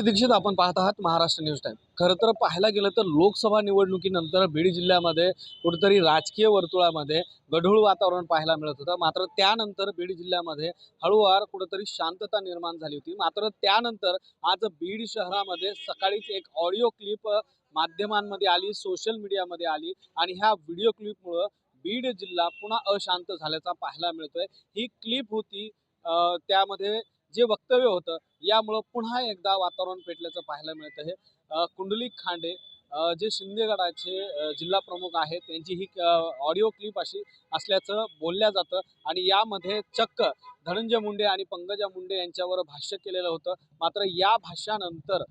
दीक्षित आपण पाहत आहात महाराष्ट्र न्यूज टाईम खरं तर पाहायला गेलं तर लोकसभा निवडणुकीनंतर बीड जिल्ह्यामध्ये कुठेतरी राजकीय वर्तुळामध्ये गढूळ वातावरण पाहायला मिळत होतं. मात्र त्यानंतर बीड जिल्ह्यामध्ये हळूवार कुठेतरी शांतता निर्माण झाली होती. मात्र त्यानंतर आज बीड शहरामध्ये सकाळीच एक ऑडिओ क्लिप माध्यमांमध्ये आली सोशल मीडियामध्ये आली आणि ह्या व्हिडिओ क्लिपमुळं बीड जिल्हा पुन्हा अशांत झाल्याचा पाहायला मिळतोय. ही क्लिप होती त्यामध्ये जे वक्तव्य होतं यामुळं पुन्हा एकदा वातावरण पेटल्याचं पाहायला मिळतं हे कुंडलिक खांडे जे शिंदेगडाचे जिल्हा प्रमुख आहेत त्यांची ही ऑडिओ क्लिप अशी असल्याचं बोलल्या जातं आणि यामध्ये चक्क धनंजय मुंडे आणि पंकजा मुंडे यांच्यावर भाष्य केलेलं होतं. मात्र या भाष्यानंतर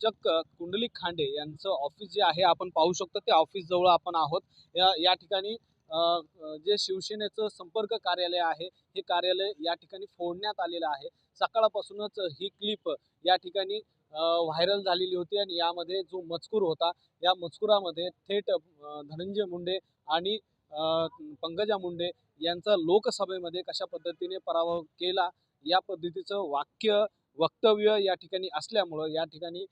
चक्क कुंडलिक खांडे यांचं ऑफिस जे आहे आपण पाहू शकतो ते ऑफिस जवळ आपण आहोत. या या ठिकाणी जे शिवसेनेचं संपर्क कार्यालय आहे हे कार्यालय या ठिकाणी फोडण्यात आलेलं आहे. सकाळपासूनच ही क्लिप या ठिकाणी व्हायरल झालेली होती आणि यामध्ये जो मजकूर होता या मजकुरामध्ये थेट धनंजय मुंडे आणि पंकजा मुंडे यांचा लोकसभेमध्ये कशा पद्धतीने पराभव केला या पद्धतीचं वाक्य वक्तव्य या ठिकाणी असल्यामुळं या ठिकाणी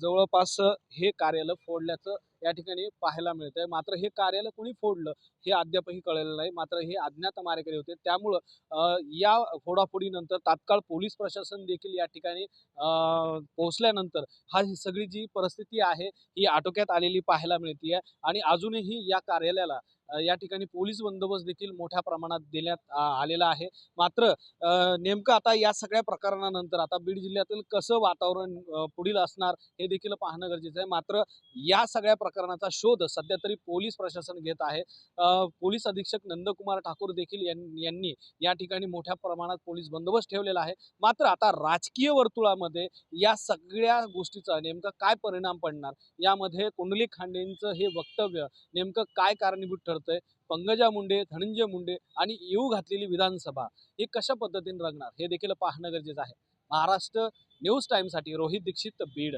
जवळपास हे कार्यालय फोडल्याचं या ठिकाणी पाहायला मिळतंय. मात्र हे कार्यालय कोणी फोडलं हे अद्यापही कळलेलं नाही. मात्र हे अज्ञात मारेकरी होते. त्यामुळं या फोडाफोडीनंतर तात्काळ पोलीस प्रशासन देखील या ठिकाणी पोहोचल्यानंतर हा ही सगळी जी परिस्थिती आहे ही आटोक्यात आलेली पाहायला मिळते आहे आणि अजूनही या कार्यालयाला या ठिकाणी पोलीस बंदोबस्त देखील मोठ्या प्रमाणात देण्यात आलेला आहे. मात्र नेमकं आता या सगळ्या प्रकरणानंतर आता बीड जिल्ह्यातील कसं वातावरण पुढील असणार हे देखील पाहणं गरजेचं आहे. मात्र या सगळ्या प्रकरणाचा शोध सध्या तरी पोलीस प्रशासन घेत आहे. पोलीस अधीक्षक नंदकुमार ठाकूर देखील यां- यांनी या ठिकाणी मोठ्या प्रमाणात पोलीस बंदोबस्त ठेवलेला आहे. मात्र आता राजकीय वर्तुळामध्ये या सगळ्या गोष्टीचा नेमका काय परिणाम पडणार? यामध्ये कुंडली खांडेंचं हे वक्तव्य नेमकं काय कारणीभूत ठरतंय पंकजा मुंडे धनंजय मुंडे आणि येऊ घातलेली विधानसभा. ही कशा पद्धतीने रंगणार? हे देखील पाहणं गरजेचं आहे. महाराष्ट्र न्यूज टाईमसाठी रोहित दीक्षित बीड.